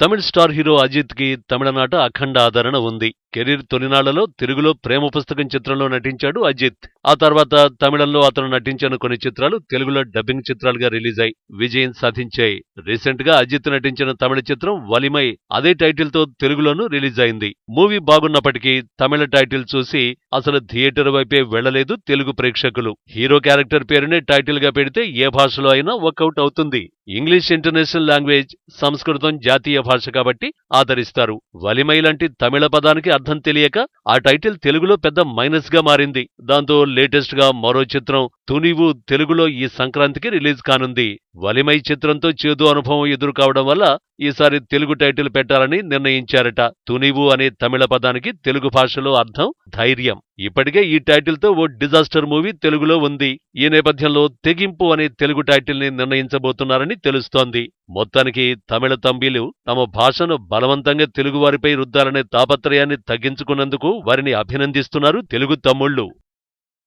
తమిళ star hero అజిత్కి తమిళనాట అఖండ ఆదరణ ఉంది. కెరీర్ తొలినాళ్ళలో తెలుగులో ప్రేమ పుస్తకం చిత్రంలో నటించాడు అజిత్. ఆ తర్వాత తమిళంలో అతను నటించిన కొన్ని చిత్రాలు తెలుగులో డబ్బింగ్ చిత్రాలుగా రిలీజ్ అయి విజయం సాధించాయి. రీసెంట్గా అజిత్ నటించిన తమిళ చిత్రం వలిమై అదే టైటిల్తో తెలుగులోనూ రిలీజ్ అయింది మూవీ బాగున్నప్పటికీ తమిళ టైటిల్ చూసి అసలు థియేటర్ వైపే వెళ్ళలేదు తెలుగు ప్రేక్షకులు. హీరో క్యారెక్టర్ పేరునే టైటిల్గా పెడితే ఏ భాషలో అయినా వర్కౌట్ అవుతుంది. ఇంగ్లీష్ ఇంటర్నేషనల్ లాంగ్వేజ్ సంస్కృతం జాతీయ భాష కాబట్టి ఆదరిస్తారు. వలిమై లాంటి తమిళ పదానికి అర్థం తెలియక ఆ టైటిల్ తెలుగులో పెద్ద మైనస్గా మారింది. దాంతో లేటెస్ట్గా మరో చిత్రం తునివు తెలుగులో ఈ సంక్రాంతికి రిలీజ్ కానుంది. వలిమై చిత్రంతో చేదు అనుభవం ఎదురు కావడం వల్ల ఈసారి తెలుగు టైటిల్ పెట్టాలని నిర్ణయించారట. తునివు అనే తమిళ పదానికి తెలుగు భాషలో అర్థం ధైర్యం. ఇప్పటికే ఈ టైటిల్తో ఓ డిజాస్టర్ మూవీ తెలుగులో ఉంది. ఈ నేపథ్యంలో తెగింపు అనే తెలుగు టైటిల్ని నిర్ణయించబోతున్నారని తెలుస్తోంది. మొత్తానికి తమిళ తంబీలు తమ భాషను బలవంతంగా తెలుగువారిపై రుద్దాలనే తాపత్రయాన్ని తగ్గించుకున్నందుకు వారిని అభినందిస్తున్నారు తెలుగు తమ్ముళ్ళు.